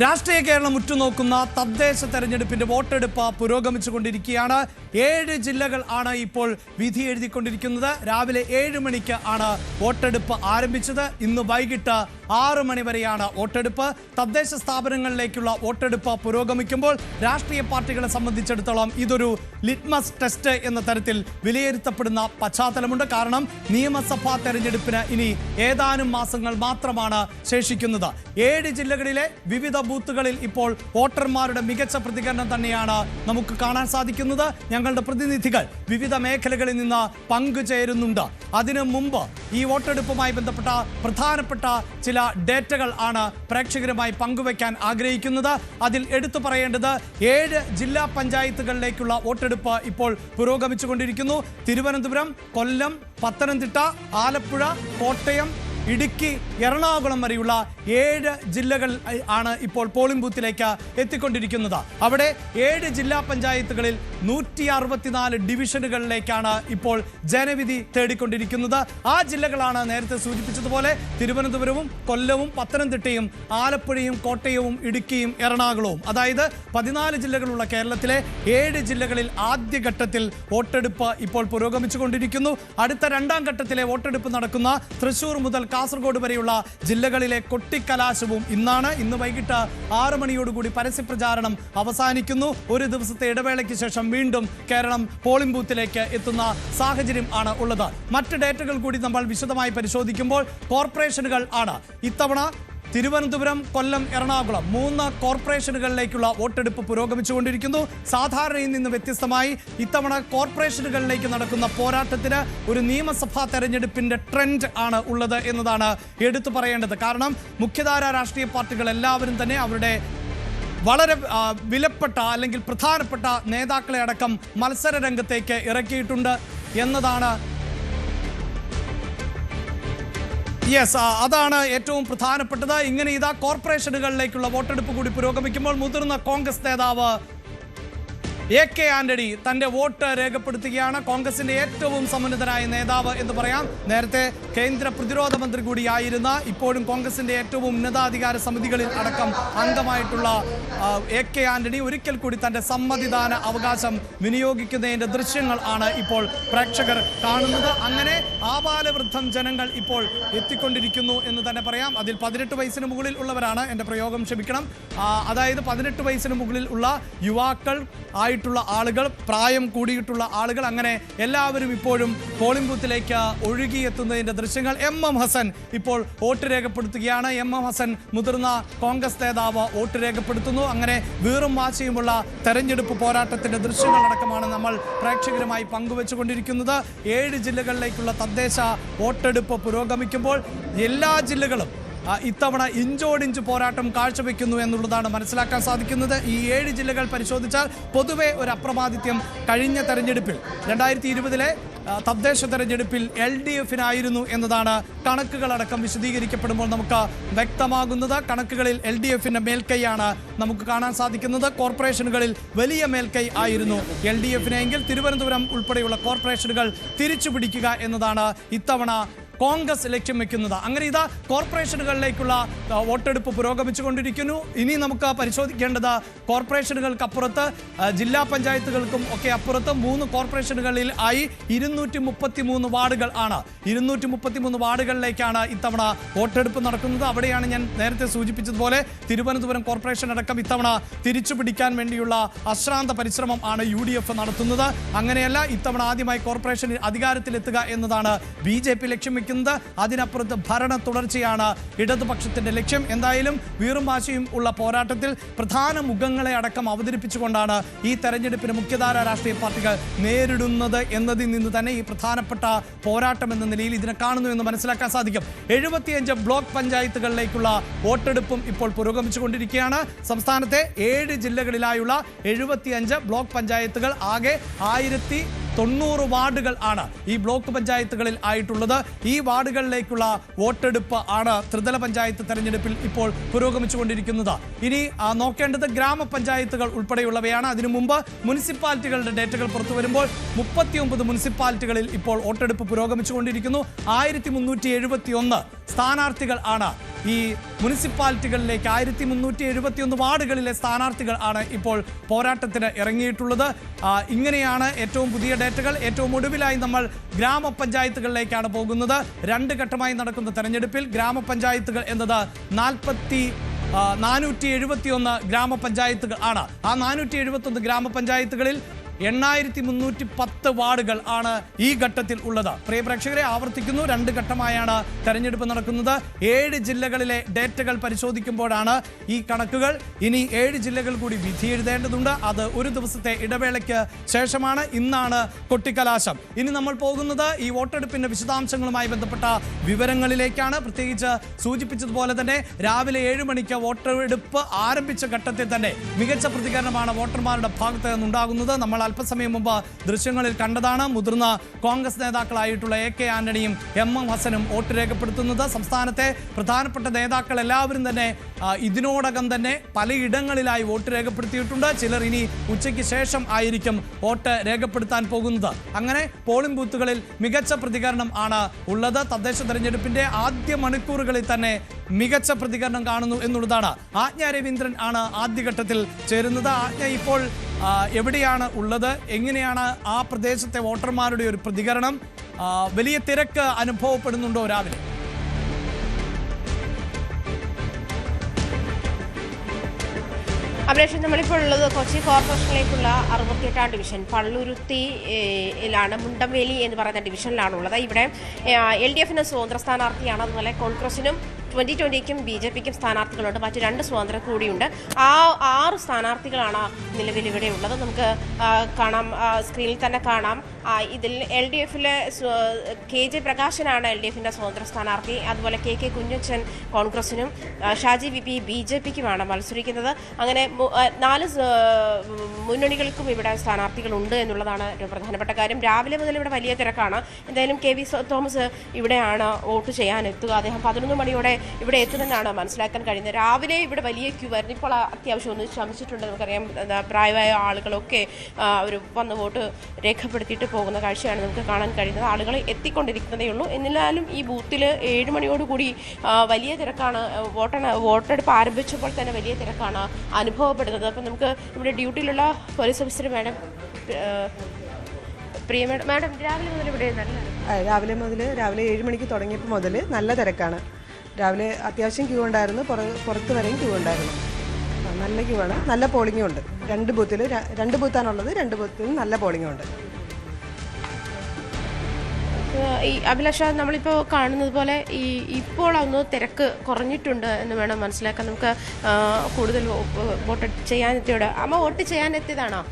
രാഷ്ട്രീയ കേരളം ഉറ്റുനോക്കുന്ന തദ്ദേശ തെരഞ്ഞെടുപ്പിന്റെ വോട്ടെടുപ്പ് പുരോഗമിച്ചുകൊണ്ടിരിക്കുകയാണ്. ഏഴ് ജില്ലകൾ ആണ് ഇപ്പോൾ വിധി എഴുതിക്കൊണ്ടിരിക്കുന്നത്. രാവിലെ ഏഴ് മണിക്ക് ആണ് വോട്ടെടുപ്പ് ആരംഭിച്ചത്. ഇന്ന് വൈകിട്ട് ആറ് മണി വരെയാണ് വോട്ടെടുപ്പ്. തദ്ദേശ സ്ഥാപനങ്ങളിലേക്കുള്ള വോട്ടെടുപ്പ് പുരോഗമിക്കുമ്പോൾ രാഷ്ട്രീയ പാർട്ടികളെ സംബന്ധിച്ചിടത്തോളം ഇതൊരു ലിറ്റ്മസ് ടെസ്റ്റ് എന്ന തരത്തിൽ വിലയിരുത്തപ്പെടുന്ന പശ്ചാത്തലമുണ്ട്. കാരണം നിയമസഭാ തെരഞ്ഞെടുപ്പിന് ഇനി ഏതാനും മാസങ്ങൾ മാത്രമാണ് ശേഷിക്കുന്നത്. ഏഴ് ജില്ലകളിലെ വിവിധ ബൂത്തുകളിൽ ഇപ്പോൾ വോട്ടർമാരുടെ മികച്ച പ്രതികരണം തന്നെയാണ് നമുക്ക് കാണാൻ സാധിക്കുന്നത്. ഞങ്ങളുടെ പ്രതിനിധികൾ വിവിധ മേഖലകളിൽ നിന്ന് പങ്കുചേരുന്നുണ്ട്. അതിനു മുമ്പ് ഈ വോട്ടെടുപ്പുമായി ബന്ധപ്പെട്ട പ്രധാനപ്പെട്ട ചില ഡേറ്റകൾ ആണ് പ്രേക്ഷകരുമായി പങ്കുവയ്ക്കാൻ ആഗ്രഹിക്കുന്നത്. അതിൽ എടുത്തു പറയേണ്ടത് ഏഴ് ജില്ലാ പഞ്ചായത്തുകളിലേക്കുള്ള വോട്ടെടുപ്പ് ഇപ്പോൾ പുരോഗമിച്ചുകൊണ്ടിരിക്കുന്നു. തിരുവനന്തപുരം കൊല്ലം പത്തനംതിട്ട ആലപ്പുഴ കോട്ടയം ഇടുക്കി എറണാകുളം വരെയുള്ള ഏഴ് ജില്ലകൾ ആണ് ഇപ്പോൾ പോളിംഗ് ബൂത്തിലേക്ക് എത്തിക്കൊണ്ടിരിക്കുന്നത്. അവിടെ ഏഴ് ജില്ലാ പഞ്ചായത്തുകളിൽ നൂറ്റി അറുപത്തിനാല് ഡിവിഷനുകളിലേക്കാണ് ഇപ്പോൾ ജനവിധി തേടിക്കൊണ്ടിരിക്കുന്നത്. ആ ജില്ലകളാണ് നേരത്തെ സൂചിപ്പിച്ചതുപോലെ തിരുവനന്തപുരവും കൊല്ലവും പത്തനംതിട്ടയും ആലപ്പുഴയും കോട്ടയവും ഇടുക്കിയും എറണാകുളവും. അതായത് പതിനാല് ജില്ലകളുള്ള കേരളത്തിലെ ഏഴ് ജില്ലകളിൽ ആദ്യഘട്ടത്തിൽ വോട്ടെടുപ്പ് ഇപ്പോൾ പുരോഗമിച്ചുകൊണ്ടിരിക്കുന്നു. അടുത്ത രണ്ടാം ഘട്ടത്തിലെ വോട്ടെടുപ്പ് നടക്കുന്ന തൃശൂർ മുതൽ കാസർഗോഡ് വരെയുള്ള ജില്ലകളിലെ കൊട്ടിക്കലാശവും ഇന്നാണ് ഇന്ന് വൈകിട്ട് ആറ് മണിയോടുകൂടി പരസ്യപ്രചാരണം അവസാനിക്കുന്നു. ഒരു ദിവസത്തെ ഇടവേളയ്ക്ക് ശേഷം വീണ്ടും കേരളം പോളിംഗ് ബൂത്തിലേക്ക് എത്തുന്ന സാഹചര്യം ആണ് ഉള്ളത്. മറ്റ് ഡേറ്റകൾ കൂടി നമ്മൾ വിശദമായി പരിശോധിക്കുമ്പോൾ കോർപ്പറേഷനുകൾ ആണ്. ഇത്തവണ തിരുവനന്തപുരം കൊല്ലം എറണാകുളം മൂന്ന് കോർപ്പറേഷനുകളിലേക്കുള്ള വോട്ടെടുപ്പ് പുരോഗമിച്ചുകൊണ്ടിരിക്കുന്നു. സാധാരണയിൽ നിന്ന് വ്യത്യസ്തമായി ഇത്തവണ കോർപ്പറേഷനുകളിലേക്ക് നടക്കുന്ന പോരാട്ടത്തിന് ഒരു നിയമസഭാ തെരഞ്ഞെടുപ്പിന്റെ ട്രെൻഡ് ആണ് ഉള്ളത് എന്നതാണ് എടുത്തു പറയേണ്ടത്. കാരണം മുഖ്യധാര രാഷ്ട്രീയ പാർട്ടികൾ എല്ലാവരും തന്നെ അവരുടെ വളരെ വിലപ്പെട്ട അല്ലെങ്കിൽ പ്രധാനപ്പെട്ട നേതാക്കളെ അടക്കം മത്സര രംഗത്തേക്ക് ഇറക്കിയിട്ടുണ്ട് എന്നതാണ് യെസ് അതാണ് ഏറ്റവും പ്രധാനപ്പെട്ടത്. ഇങ്ങനെ ഇതാ കോർപ്പറേഷനുകളിലേക്കുള്ള വോട്ടെടുപ്പ് കൂടി പുരോഗമിക്കുമ്പോൾ മുതിർന്ന കോൺഗ്രസ് നേതാവ് എ കെ ആന്റണി തന്റെ വോട്ട് രേഖപ്പെടുത്തുകയാണ്. കോൺഗ്രസിന്റെ ഏറ്റവും സമുന്നതനായ നേതാവ് എന്ന് പറയാം. നേരത്തെ കേന്ദ്ര പ്രതിരോധ മന്ത്രി കൂടിയായിരുന്ന ഇപ്പോഴും കോൺഗ്രസിന്റെ ഏറ്റവും ഉന്നതാധികാര സമിതികളിൽ അടക്കം അംഗമായിട്ടുള്ള എ കെ ആന്റണി ഒരിക്കൽ കൂടി തന്റെ സമ്മതിദാന അവകാശം വിനിയോഗിക്കുന്നതിന്റെ ദൃശ്യങ്ങൾ ആണ് ഇപ്പോൾ പ്രേക്ഷകർ കാണുന്നത്. അങ്ങനെ ആപാലവൃദ്ധം ജനങ്ങൾ ഇപ്പോൾ എത്തിക്കൊണ്ടിരിക്കുന്നു എന്ന് തന്നെ പറയാം. അതിൽ പതിനെട്ട് വയസ്സിന് മുകളിൽ ഉള്ളവരാണ് എന്റെ പ്രയോഗം ക്ഷമിക്കണം. അതായത് പതിനെട്ട് വയസ്സിന് മുകളിൽ ഉള്ള യുവാക്കൾ ആയിട്ടുള്ള ആളുകൾ പ്രായം കൂടിയിട്ടുള്ള ആളുകൾ അങ്ങനെ എല്ലാവരും ഇപ്പോഴും പോളിംഗ് ബൂത്തിലേക്ക് ഒഴുകിയെത്തുന്നതിന്റെ ദൃശ്യങ്ങൾ എം എം ഹസൻ ഇപ്പോൾ വോട്ട് രേഖപ്പെടുത്തുകയാണ്. എം എം ഹസൻ മുതിർന്ന കോൺഗ്രസ് നേതാവ് വോട്ട് രേഖപ്പെടുത്തുന്നു. അങ്ങനെ വീറും വാശിയുമുള്ള തെരഞ്ഞെടുപ്പ് പോരാട്ടത്തിന്റെ ദൃശ്യങ്ങളടക്കമാണ് നമ്മൾ പ്രേക്ഷകരുമായി പങ്കുവെച്ചുകൊണ്ടിരിക്കുന്നത്. ഏഴ് ജില്ലകളിലേക്കുള്ള തദ്ദേശ വോട്ടെടുപ്പ് പുരോഗമിക്കുമ്പോൾ എല്ലാ ജില്ലകളും ഇത്തവണ ഇഞ്ചോടിഞ്ച് പോരാട്ടം കാഴ്ചവെക്കുന്നു എന്നുള്ളതാണ് മനസ്സിലാക്കാൻ സാധിക്കുന്നത്. ഈ ഏഴ് ജില്ലകൾ പരിശോധിച്ചാൽ പൊതുവെ ഒരു അപ്രമാദിത്യം കഴിഞ്ഞ തെരഞ്ഞെടുപ്പിൽ. രണ്ടായിരത്തി ഇരുപതിലെ തദ്ദേശ തെരഞ്ഞെടുപ്പിൽ എൽ ഡി എഫിനായിരുന്നു എന്നതാണ് കണക്കുകളടക്കം വിശദീകരിക്കപ്പെടുമ്പോൾ നമുക്ക് വ്യക്തമാകുന്നത്. കണക്കുകളിൽ എൽ ഡി എഫിന്റെ മേൽക്കൈയാണ് നമുക്ക് കാണാൻ സാധിക്കുന്നത്. കോർപ്പറേഷനുകളിൽ വലിയ മേൽക്കൈ ആയിരുന്നു എൽ ഡി എഫിനെങ്കിൽ. തിരുവനന്തപുരം ഉൾപ്പെടെയുള്ള കോർപ്പറേഷനുകൾ തിരിച്ചുപിടിക്കുക എന്നതാണ് ഇത്തവണ കോൺഗ്രസ് ലക്ഷ്യം വെക്കുന്നത്. അങ്ങനെ ഇതാ കോർപ്പറേഷനുകളിലേക്കുള്ള വോട്ടെടുപ്പ് പുരോഗമിച്ചുകൊണ്ടിരിക്കുന്നു. ഇനി നമുക്ക് പരിശോധിക്കേണ്ടത് കോർപ്പറേഷനുകൾക്ക് അപ്പുറത്ത് ജില്ലാ പഞ്ചായത്തുകൾക്കും ഒക്കെ അപ്പുറത്ത് മൂന്ന് കോർപ്പറേഷനുകളിൽ ആയി ഇരുന്നൂറ്റി മുപ്പത്തി മൂന്ന് വാർഡുകൾ ആണ്. ഇരുന്നൂറ്റി മുപ്പത്തി മൂന്ന് വാർഡുകളിലേക്കാണ് ഇത്തവണ വോട്ടെടുപ്പ് നടക്കുന്നത്. അവിടെയാണ് ഞാൻ നേരത്തെ സൂചിപ്പിച്ചതുപോലെ തിരുവനന്തപുരം കോർപ്പറേഷൻ അടക്കം ഇത്തവണ തിരിച്ചു പിടിക്കാൻ വേണ്ടിയുള്ള അശ്രാന്ത പരിശ്രമം ആണ് യു ഡി എഫ് നടത്തുന്നത്. അങ്ങനെയല്ല ഇത്തവണ ആദ്യമായി കോർപ്പറേഷൻ അധികാരത്തിലെത്തുക എന്നതാണ് ബി ജെ പി ലക്ഷ്യം വെക്കുന്നത് അതിനപ്പുറത്ത് ഭരണ തുടർച്ചയാണ് ഇടതുപക്ഷത്തിന്റെ ലക്ഷ്യം. എന്തായാലും വീറും വാശിയും ഉള്ള പോരാട്ടത്തിൽ പ്രധാന മുഖങ്ങളെ അടക്കം അവതരിപ്പിച്ചുകൊണ്ടാണ് ഈ തെരഞ്ഞെടുപ്പിന് മുഖ്യധാര രാഷ്ട്രീയ പാർട്ടികൾ നേരിടുന്നത് എന്നതിൽ നിന്ന് തന്നെ ഈ പ്രധാനപ്പെട്ട പോരാട്ടം എന്ന നിലയിൽ ഇതിനെ കാണുന്നു എന്ന് മനസ്സിലാക്കാൻ സാധിക്കും. എഴുപത്തിയഞ്ച് ബ്ലോക്ക് പഞ്ചായത്തുകളിലേക്കുള്ള വോട്ടെടുപ്പും ഇപ്പോൾ പുരോഗമിച്ചുകൊണ്ടിരിക്കുകയാണ്. സംസ്ഥാനത്തെ ഏഴ് ജില്ലകളിലായുള്ള എഴുപത്തിയഞ്ച് ബ്ലോക്ക് പഞ്ചായത്തുകൾ ആകെ ആയിരത്തി തൊണ്ണൂറ് വാർഡുകൾ ആണ് ഈ ബ്ലോക്ക് പഞ്ചായത്തുകളിൽ ആയിട്ടുള്ളത്. ഈ വാർഡുകളിലേക്കുള്ള വോട്ടെടുപ്പ് ആണ് ത്രിതല പഞ്ചായത്ത് തെരഞ്ഞെടുപ്പിൽ ഇപ്പോൾ പുരോഗമിച്ചുകൊണ്ടിരിക്കുന്നത്. ഇനി നോക്കേണ്ടത് ഗ്രാമപഞ്ചായത്തുകൾ ഉൾപ്പെടെയുള്ളവയാണ്. അതിനു മുമ്പ് മുനിസിപ്പാലിറ്റികളുടെ ഡേറ്റകൾ പുറത്തു വരുമ്പോൾ മുപ്പത്തിയൊമ്പത് മുനിസിപ്പാലിറ്റികളിൽ ഇപ്പോൾ വോട്ടെടുപ്പ് പുരോഗമിച്ചുകൊണ്ടിരിക്കുന്നു. ആയിരത്തി മുന്നൂറ്റി എഴുപത്തി ഒന്ന് സ്ഥാനാർത്ഥികൾ ആണ് ഈ മുനിസിപ്പാലിറ്റികളിലേക്ക് ആയിരത്തി മുന്നൂറ്റി എഴുപത്തിയൊന്ന് വാർഡുകളിലെ സ്ഥാനാർത്ഥികൾ ആണ് ഇപ്പോൾ പോരാട്ടത്തിന് ഇറങ്ങിയിട്ടുള്ളത്. ഇങ്ങനെയാണ് ഏറ്റവും പുതിയ ഡേറ്റകൾ. ഏറ്റവും ഒടുവിലായി നമ്മൾ ഗ്രാമപഞ്ചായത്തുകളിലേക്കാണ് പോകുന്നത്. രണ്ട് ഘട്ടമായി നടക്കുന്ന തെരഞ്ഞെടുപ്പിൽ ഗ്രാമപഞ്ചായത്തുകൾ എന്നത് നാൽപ്പത്തി നാനൂറ്റി എഴുപത്തിയൊന്ന് ഗ്രാമപഞ്ചായത്തുകൾ ആണ്. ആ നാനൂറ്റി എഴുപത്തൊന്ന് ഗ്രാമപഞ്ചായത്തുകളിൽ എണ്ണായിരത്തി മുന്നൂറ്റി പത്ത് വാർഡുകൾ ആണ് ഈ ഘട്ടത്തിൽ ഉള്ളത്. പ്രിയ പ്രേക്ഷകരെ ആവർത്തിക്കുന്നു. രണ്ട് ഘട്ടമായാണ് തെരഞ്ഞെടുപ്പ് നടക്കുന്നത്. ഏഴ് ജില്ലകളിലെ ഡേറ്റകൾ പരിശോധിക്കുമ്പോഴാണ് ഈ കണക്കുകൾ. ഇനി ഏഴ് ജില്ലകൾ കൂടി വിധി എഴുതേണ്ടതുണ്ട്. അത് ഒരു ദിവസത്തെ ഇടവേളയ്ക്ക് ശേഷമാണ്. ഇന്നാണ് കൊട്ടിക്കലാശം. ഇനി നമ്മൾ പോകുന്നത് ഈ വോട്ടെടുപ്പിന്റെ വിശദാംശങ്ങളുമായി ബന്ധപ്പെട്ട വിവരങ്ങളിലേക്കാണ്. പ്രത്യേകിച്ച് സൂചിപ്പിച്ചതുപോലെ തന്നെ രാവിലെ ഏഴ് മണിക്ക് വോട്ടെടുപ്പ് ആരംഭിച്ച ഘട്ടത്തിൽ തന്നെ മികച്ച പ്രതികരണമാണ് വോട്ടർമാരുടെ ഭാഗത്ത് നിന്നുണ്ടാകുന്നത്. നമ്മൾ അല്പസമയം മുമ്പ് ദൃശ്യങ്ങളിൽ കണ്ടതാണ് മുതിർന്ന കോൺഗ്രസ് നേതാക്കളായിട്ടുള്ള എ കെ ആന്റണിയും എം എം ഹസനും വോട്ട് രേഖപ്പെടുത്തുന്നത്. സംസ്ഥാനത്തെ പ്രധാനപ്പെട്ട നേതാക്കൾ എല്ലാവരും തന്നെ ഇതിനോടകം തന്നെ പലയിടങ്ങളിലായി വോട്ട് രേഖപ്പെടുത്തിയിട്ടുണ്ട്. ചിലർ ഇനി ഉച്ചയ്ക്ക് ശേഷം ആയിരിക്കും വോട്ട് രേഖപ്പെടുത്താൻ പോകുന്നത്. അങ്ങനെ പോളിംഗ് ബൂത്തുകളിൽ മികച്ച പ്രതികരണം ആണ് ഉള്ളത്. തദ്ദേശ തെരഞ്ഞെടുപ്പിന്റെ ആദ്യ മണിക്കൂറുകളിൽ തന്നെ മികച്ച പ്രതികരണം കാണുന്നു എന്നുള്ളതാണ്. ആജ്ഞ രവീന്ദ്രൻ ആണ് ആദ്യഘട്ടത്തിൽ ചേരുന്നത്. ആജ്ഞ ഇപ്പോൾ എവിടെയാണ് ഉള്ളത്? എങ്ങനെയാണ് ആ പ്രദേശത്തെ വോട്ടർമാരുടെ ഒരു പ്രതികരണം? വലിയ തിരക്ക് അനുഭവപ്പെടുന്നുണ്ടോ രാവിലെ? അപേക്ഷ നമ്മളിപ്പോൾ ഉള്ളത് കൊച്ചി കോർപ്പറേഷനിലേക്കുള്ള അറുപത്തിയെട്ടാം ഡിവിഷൻ. പള്ളുരുത്തിയിലാണ് മുണ്ടംവേലി എന്ന് പറയുന്ന ഡിവിഷനിലാണ് ഉള്ളത് ഇവിടെ എൽ ഡി എഫിന് സ്വതന്ത്ര സ്ഥാനാർത്ഥിയാണ്. അതുപോലെ കോൺഗ്രസിനും ട്വന്റി ട്വന്റിക്കും ബി ജെ പിക്കും സ്ഥാനാർത്ഥികളുണ്ട് മറ്റു രണ്ട് സ്വതന്ത്ര കൂടിയുണ്ട്. ആ ആറ് സ്ഥാനാർത്ഥികളാണ് നിലവിൽ ഇവിടെ ഉള്ളത്. നമുക്ക് കാണാം സ്ക്രീനിൽ തന്നെ കാണാം. ഇതിൽ എൽ ഡി എഫിലെ കെ ജെ പ്രകാശനാണ് എൽ ഡി എഫിന്റെ സ്വതന്ത്ര സ്ഥാനാർത്ഥി. അതുപോലെ കെ കെ കുഞ്ഞച്ചൻ കോൺഗ്രസിനും Shaji V P B J പിക്കുമാണ് മത്സരിക്കുന്നത്. അങ്ങനെ നാല് മുന്നണികൾക്കും ഇവിടെ സ്ഥാനാർത്ഥികളുണ്ട് എന്നുള്ളതാണ് ഒരു പ്രധാനപ്പെട്ട കാര്യം. രാവിലെ മുതൽ ഇവിടെ വലിയ തിരക്കാണ്. എന്തായാലും കെ വി തോമസ് ഇവിടെയാണ് വോട്ട് ചെയ്യാൻ എത്തുക. അദ്ദേഹം പതിനൊന്ന് മണിയോടെ ഇവിടെ എത്തുമെന്നാണ് മനസ്സിലാക്കാൻ കഴിയുന്നത്? രാവിലെ ഇവിടെ വലിയ ക്യൂ ആയിരുന്നു. ഇപ്പോൾ അത്യാവശ്യം ഒന്ന് ശമിച്ചിട്ടുണ്ട് നമുക്കറിയാം പ്രായമായ ആളുകളൊക്കെ അവർ വന്ന് വോട്ട് രേഖപ്പെടുത്തിയിട്ട് പോകുന്ന കാഴ്ചയാണ് നമുക്ക് കാണാൻ കഴിയുന്നത്. ആളുകൾ എത്തിക്കൊണ്ടിരിക്കുന്നതേ ഉള്ളൂ. എന്നിരുന്നാലും ഈ ബൂത്തിൽ ഏഴ് മണിയോടുകൂടി വലിയ തിരക്കാണ്. വോട്ടെണ്ണ വോട്ടെടുപ്പ് ആരംഭിച്ചപ്പോൾ തന്നെ വലിയ തിരക്കാണ് അനുഭവപ്പെടുന്നത്. അപ്പം നമുക്ക് ഇവിടെ ഡ്യൂട്ടിയിലുള്ള police officer madam Priya madam madam രാവിലെ മുതൽ ഇവിടെ നല്ല രാവിലെ മുതൽ രാവിലെ ഏഴ് മണിക്ക് തുടങ്ങിയപ്പോൾ മുതൽ നല്ല തിരക്കാണ്. രാവിലെ അത്യാവശ്യം ക്യൂ ഉണ്ടായിരുന്നു. പുറ- പുറത്ത് വരെയും ക്യൂ ഉണ്ടായിരുന്നു. നല്ല ക്യൂ ആണ്. നല്ല പോളിംഗും ഉണ്ട്. രണ്ട് ബൂത്തിൽ രണ്ട് ബൂത്താണുള്ളത്. രണ്ട് ബൂത്തിൽ നല്ല പോളിംഗും ഉണ്ട്. ഈ അഭിലാഷ നമ്മളിപ്പോൾ കാണുന്നത് പോലെ ഈ ഇപ്പോൾ ഒന്ന് തിരക്ക് കുറഞ്ഞിട്ടുണ്ട് എന്ന് വേണം മനസ്സിലാക്കാൻ. നമുക്ക് കൂടുതൽ വോട്ട് ചെയ്യാനെത്തിയോട് അമ്മ വോട്ട് ചെയ്യാനെത്തിയതാണോ